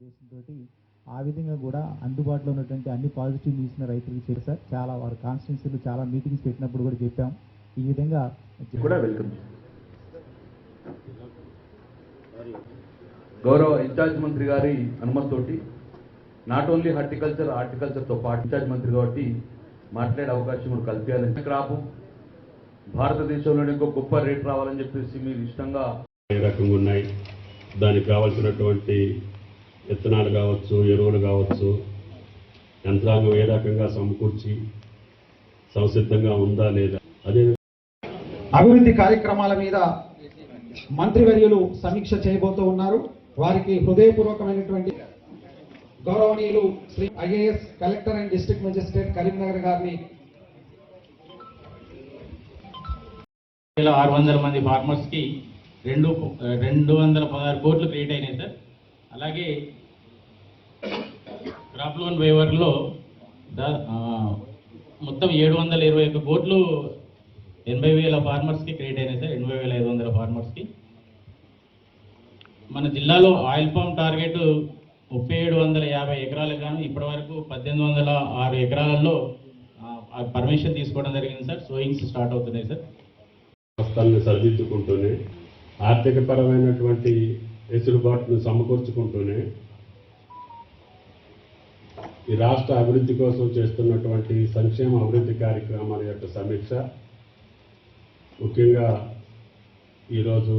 ఉద్దేశంతో ఆ విధంగా కూడా అందుబాటులో ఉన్నటువంటి అన్ని పాజిటివ్ న్యూస్ని రైతులకు చేరు సార్. చాలా వారి కాన్స్టిట్యున్సీలు చాలా మీటింగ్స్ పెట్టినప్పుడు కూడా చెప్పాం. ఈ విధంగా కూడా వెల్కమ్. గౌరవ ఇన్ఛార్జ్ మంత్రి గారి అనుమతితోటి నాట్ ఓన్లీ హార్టికల్చర్ హార్టికల్చర్తో పాటు ఇన్ఛార్జ్ మంత్రి కాబట్టి మాట్లాడే అవకాశం కూడా కల్పించాలని క్రాపు భారతదేశంలోనే ఇంకో గొప్ప రేట్ రావాలని చెప్పేసి మీరు ఇష్టంగా ఏ రకంగా ఉన్నాయి? దానికి కావాల్సినటువంటి విత్తనాలు కావచ్చు ఎరువులు కావచ్చు యంత్రాంగం ఏ రకంగా సమకూర్చి సంసిద్ధంగా ఉందా లేదా? అదే అభివృద్ధి కార్యక్రమాల మీద మంత్రివర్యులు సమీక్ష చేయబోతూ ఉన్నారు. వారికి హృదయపూర్వకమైనటువంటి గౌరవనీయులు Shri IAS collector and district magistrate Karimnagar గారిని వేల ఆరు వందల మంది ఫార్మర్స్కి రెండు రెండు వందల పదహారు కోట్లు క్రియేట్ అయినాయి సార్. అలాగే క్రాప్ లోన్ వేవర్లో దా మొత్తం ఏడు వందల ఇరవై ఒక్క కోట్లు ఎనభై వేల ఫార్మర్స్కి క్రియేట్ అయినాయి సార్ ఎనభై వేల ఐదు వందల ఫార్మర్స్కి. మన జిల్లాలో ఆయిల్ పామ్ టార్గెట్ ముప్పై ఏడు వందల యాభై ఎకరాలకు గాను ఇప్పటి వరకు పద్దెనిమిది వందల ఆరు ఎకరాలలో పర్మిషన్ తీసుకోవడం జరిగింది సార్. సోయింగ్స్ స్టార్ట్ అవుతున్నాయి సార్. వ్యవస్థలను సరిదిద్దుకుంటూనే ఆర్థికపరమైనటువంటి వెసులుబాటును సమకూర్చుకుంటూనే ఈ రాష్ట్ర అభివృద్ధి కోసం చేస్తున్నటువంటి సంక్షేమ అభివృద్ధి కార్యక్రమాల యొక్క సమీక్ష. ముఖ్యంగా ఈరోజు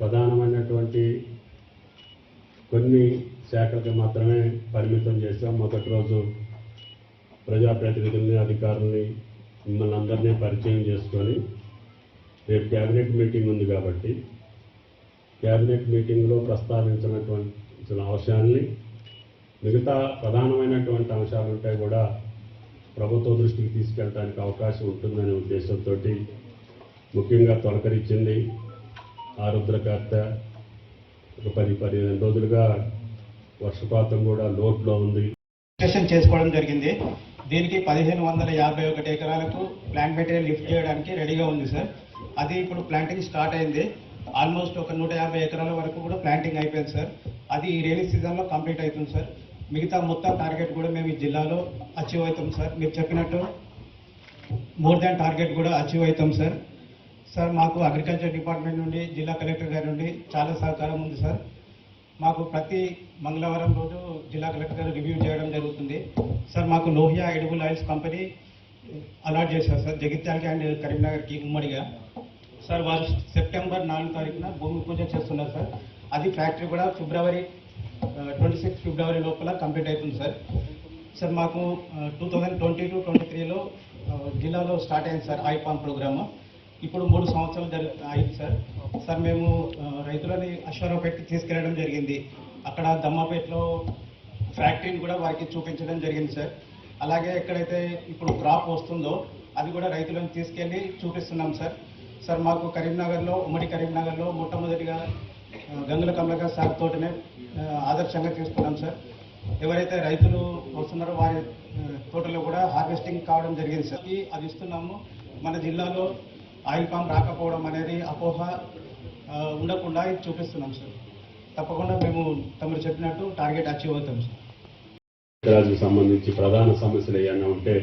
ప్రధానమైనటువంటి కొన్ని శాఖలకు మాత్రమే పరిమితం చేశాం. మొదటి రోజు ప్రజాప్రతినిధుల్ని అధికారుల్ని మిమ్మల్ని అందరినీ పరిచయం చేసుకొని రేపు క్యాబినెట్ మీటింగ్ ఉంది కాబట్టి క్యాబినెట్ మీటింగ్లో ప్రస్తావించినటువంటి అంశాలని మిగతా ప్రధానమైనటువంటి అంశాలు ఉంటాయి కూడా ప్రభుత్వ దృష్టికి తీసుకెళ్ళడానికి అవకాశం ఉంటుందనే ఉద్దేశంతో ముఖ్యంగా తొలకరిచ్చింది ఆరుద్రకార్త ఒక పది పదిహేను రోజులుగా వర్షపాతం కూడా లోట్లో ఉంది. చేసుకోవడం జరిగింది. దీనికి పదిహేను వందల యాభై ఒకటి ఎకరాలకు ప్లాంట్ మెటీరియల్ లిఫ్ట్ చేయడానికి రెడీగా ఉంది సార్ అది ఇప్పుడు ప్లాంటింగ్ స్టార్ట్ అయింది. ఆల్మోస్ట్ ఒక నూట యాభై ఎకరాల వరకు కూడా ప్లాంటింగ్ అయిపోయింది సార్ అది ఈ రైనీ సీజన్లో కంప్లీట్ అవుతుంది సార్ మిగతా మొత్తం టార్గెట్ కూడా మేము ఈ జిల్లాలో అచీవ్ అవుతాం సార్ మీరు చెప్పినట్టు మోర్ దాన్ టార్గెట్ కూడా అచీవ్ అవుతాం సార్ సార్ మాకు అగ్రికల్చర్ డిపార్ట్మెంట్ నుండి జిల్లా కలెక్టర్ గారి నుండి చాలా సహకారం ఉంది సార్ మాకు ప్రతి మంగళవారం రోజు జిల్లా కలెక్టర్ గారు రివ్యూ చేయడం జరుగుతుంది. సార్ మాకు Lohia edible oils company allot చేశారు సార్ జగిత్యాలకి అండ్ కరీంనగర్కి ఉమ్మడిగా సార్ వారు సెప్టెంబర్ నాలుగు తారీఖున భూమి పూజ చేస్తున్నారు సార్ అది ఫ్యాక్టరీ కూడా ఫిబ్రవరి ట్వంటీ సిక్స్ ఫిబ్రవరి లోపల కంప్లీట్ అవుతుంది సార్. సార్ మాకు two thousand twenty two twenty త్రీలో జిల్లాలో స్టార్ట్ అయింది సార్ ఐ పామ్ ప్రోగ్రాము. ఇప్పుడు మూడు సంవత్సరాలు జరుగు అయింది సార్. సార్ మేము రైతులని అశ్వరావుపేటకి తీసుకెళ్ళడం జరిగింది. అక్కడ దమ్మాపేటలో ఫ్యాక్టరీని కూడా వారికి చూపించడం జరిగింది సార్. అలాగే ఎక్కడైతే ఇప్పుడు క్రాప్ వస్తుందో అది కూడా రైతులను తీసుకెళ్ళి చూపిస్తున్నాం సార్. సార్ మాకు కరీంనగర్లో ఉమ్మడి కరీంనగర్లో మొట్టమొదటిగా గంగుల కమలక సార్ తోటనే ఆదర్శంగా తీసుకున్నాం సార్. ఎవరైతే రైతులు వస్తున్నారో వారి తోటలో కూడా హార్వెస్టింగ్ కావడం జరిగింది సార్. అది ఇస్తున్నాము. మన జిల్లాలో ఆయిల్ పామ్ రాకపోవడం అనేది అపోహ ఉండకుండా చూపిస్తున్నాం సార్. తప్పకుండా మేము తమరు చెప్పినట్టు టార్గెట్ అచీవ్ అవుతాం సార్. సంబంధించి ప్రధాన సమస్యలు ఏమైనా ఉంటే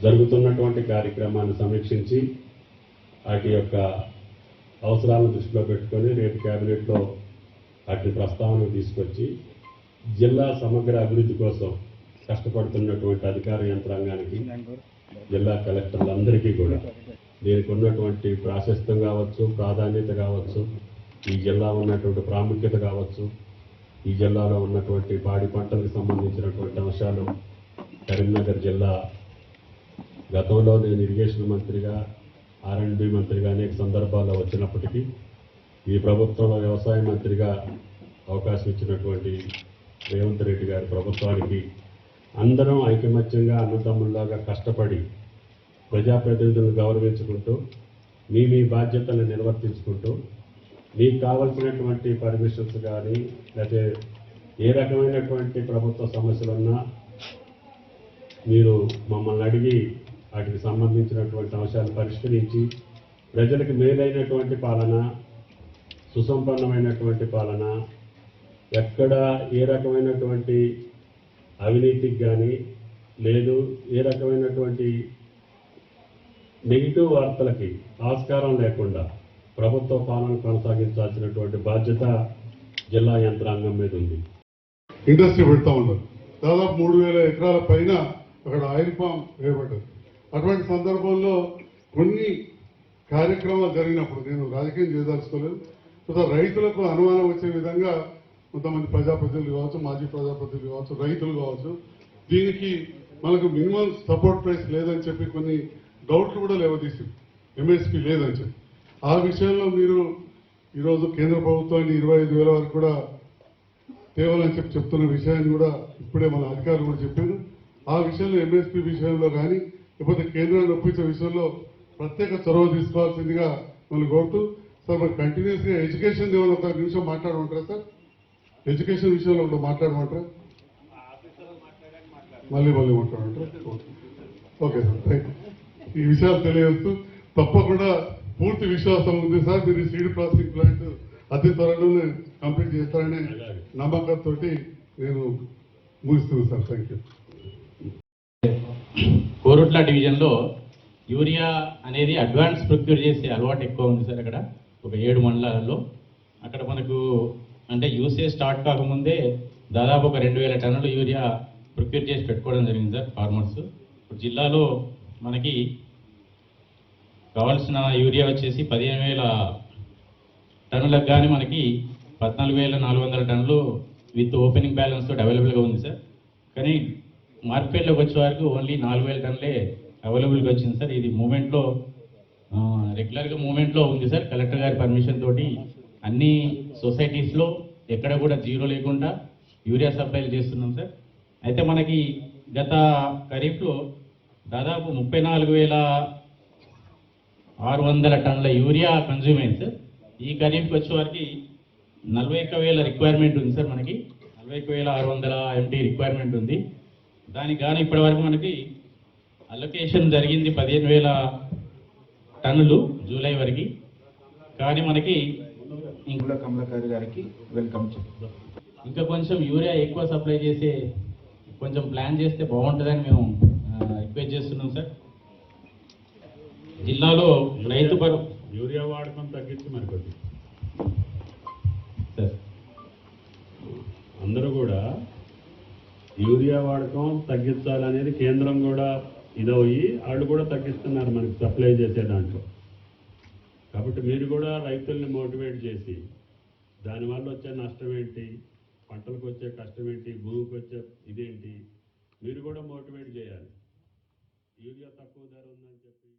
జరుగుతున్నటువంటి కార్యక్రమాన్ని సమీక్షించి వాటి యొక్క అవసరాలను దృష్టిలో పెట్టుకొని రేపు క్యాబినెట్లో వాటిని ప్రస్తావనకు తీసుకొచ్చి జిల్లా సమగ్ర అభివృద్ధి కోసం కష్టపడుతున్నటువంటి అధికార యంత్రాంగానికి జిల్లా కలెక్టర్లందరికీ కూడా. దీనికి ఉన్నటువంటి ప్రాశస్త్యం కావచ్చు ప్రాధాన్యత కావచ్చు ఈ జిల్లా ఉన్నటువంటి ప్రాముఖ్యత కావచ్చు ఈ జిల్లాలో ఉన్నటువంటి పాడి పంటలకు సంబంధించినటువంటి అంశాలు కరీంనగర్ జిల్లా గతంలో నేను ఇరిగేషన్ మంత్రిగా ఆర్ అండ్ బి మంత్రిగా అనేక సందర్భాల్లో వచ్చినప్పటికీ ఈ ప్రభుత్వంలో వ్యవసాయ మంత్రిగా అవకాశం ఇచ్చినటువంటి రేవంత్ రెడ్డి గారి ప్రభుత్వానికి అందరం ఐకమత్యంగా అన్నదమ్ముల్లాగా కష్టపడి ప్రజాప్రతినిధులను గౌరవించుకుంటూ మీ మీ బాధ్యతలను నిర్వర్తించుకుంటూ మీకు కావలసినటువంటి పర్మిషన్స్ కానీ లేకపోతే ఏ రకమైనటువంటి ప్రభుత్వ సమస్యలున్నా మీరు మమ్మల్ని అడిగి వాటికి సంబంధించినటువంటి అంశాలు పరిష్కరించి ప్రజలకు మేలైనటువంటి పాలన సుసంపన్నమైనటువంటి పాలన ఎక్కడ ఏ రకమైనటువంటి అవినీతికి కానీ లేదు ఏ రకమైనటువంటి నెగిటివ్ వార్తలకి ఆస్కారం లేకుండా ప్రభుత్వ పాలన కొనసాగించాల్సినటువంటి బాధ్యత జిల్లా యంత్రాంగం మీద ఉంది. ఇండస్ట్రీ పెడతా ఉన్నారు. దాదాపు మూడు వేల ఎకరాల పైన అక్కడ ఆయిల్ పామ్ వేయబడ్డది. అటువంటి సందర్భంలో కొన్ని కార్యక్రమాలు జరిగినప్పుడు నేను రాజకీయం చేయదలుచుకోలేదు రైతులకు అనుమానం వచ్చే విధంగా కొంతమంది ప్రజాప్రతినిధులు కావచ్చు మాజీ ప్రజాప్రతినిధులు కావచ్చు రైతులు కావచ్చు దీనికి మనకు మినిమం సపోర్ట్ ప్రైస్ లేదని చెప్పి కొన్ని డౌట్లు కూడా లేవదీసింది. ఎంఎస్పి లేదని చెప్పి. ఆ విషయంలో మీరు ఈరోజు కేంద్ర ప్రభుత్వాన్ని ఇరవై ఐదు వేల వరకు కూడా తేవాలని చెప్పి చెప్తున్న విషయాన్ని కూడా ఇప్పుడే మన అధికారులు కూడా చెప్పారు. ఆ విషయంలో ఎంఎస్పీ విషయంలో కానీ లేకపోతే కేంద్రాన్ని ఒప్పించే విషయంలో ప్రత్యేక చొరవ తీసుకోవాల్సిందిగా మనం కోరుతూ సార్ మరి కంటిన్యూస్గా ఎడ్యుకేషన్ ఏమైనా ఒక నిమిషం మాట్లాడమంటారా సార్? ఎడ్యుకేషన్ విషయంలో ఒకటి మాట్లాడమంటారా? మళ్ళీ మళ్ళీ మాట్లాడమంటారా? ఓకే. ఓకే సార్ థ్యాంక్ ఈ విషయాలు తెలియజేస్తూ తప్పకుండా పూర్తి విశ్వాసం ఉంది సార్. మీరు సీడ్ ప్రాసెసింగ్ ప్లాంట్ అతి త్వరలోనే కంప్లీట్ చేస్తారనే నమ్మకంతో నేను ముగిస్తుంది సార్. థ్యాంక్ యూ కోరుట్ల డివిజన్లో యూరియా అనేది అడ్వాన్స్ ప్రొక్యూర్ చేసే అలవాటు ఎక్కువ ఉంది సార్ అక్కడ. ఒక ఏడు మండలాలలో. అక్కడ మనకు అంటే యూసేజ్ స్టార్ట్ కాకముందే దాదాపు ఒక రెండు వేల టన్నుల యూరియా ప్రొక్యూర్ చేసి పెట్టుకోవడం జరిగింది సార్ ఫార్మర్స్. ఇప్పుడు జిల్లాలో మనకి కావాల్సిన యూరియా వచ్చేసి పదిహేను వేల టన్నులకు కానీ మనకి పద్నాలుగు వేల నాలుగు వందల టన్నులు విత్ ఓపెనింగ్ బ్యాలెన్స్ తోటి అవైలబుల్గా ఉంది సార్. కానీ మార్కెట్లోకి వచ్చే వరకు ఓన్లీ నాలుగు వేల టన్లే అవైలబుల్గా వచ్చింది సార్. ఇది మూమెంట్లో రెగ్యులర్గా మూమెంట్లో ఉంది సార్ కలెక్టర్ గారి పర్మిషన్ తోటి. అన్ని సొసైటీస్లో ఎక్కడ కూడా జీరో లేకుండా యూరియా సప్లైలు చేస్తున్నాం సార్. అయితే మనకి గత ఖరీఫ్లో దాదాపు ముప్పై నాలుగు వేల ఆరు వందల టన్నుల యూరియా కన్జ్యూమ్ అయింది సార్. ఈ ఖరీఫ్కి వచ్చే నలభై ఒక్క వేల రిక్వైర్మెంట్ ఉంది సార్ మనకి. నలభై ఒక్క వేల ఆరు వందల ఎంటీ రిక్వైర్మెంట్ ఉంది. దానికి గాను ఇప్పటి వరకు మనకి అలొకేషన్ జరిగింది పదిహేను వేల టన్నులు జూలై వరకు. కానీ మనకి ఇంకుల కమలాకర్ గారికి వెల్కమ్ ఇంకా కొంచెం యూరియా ఎక్కువ సప్లై చేసే కొంచెం ప్లాన్ చేస్తే బాగుంటుందని మేము రిక్వెస్ట్ చేస్తున్నాం సార్. జిల్లాలో రైతు పరు యూరియా వాడకం తగ్గించి మరి కొద్దిగా సార్ అందరూ కూడా యూరియా వాడకం తగ్గించాలనేది కేంద్రం కూడా ఇదవుయి వాళ్ళు కూడా తగ్గిస్తున్నారు మనకి సప్లై చేసే దాంట్లో. కాబట్టి మీరు కూడా రైతుల్ని మోటివేట్ చేసి దానివల్ల వచ్చే నష్టం ఏంటి? పంటలకు వచ్చే కష్టం ఏంటి? భూమికి వచ్చే ఇదేంటి? మీరు కూడా మోటివేట్ చేయాలి. యూరియా తక్కువ ధర ఉందని చెప్పి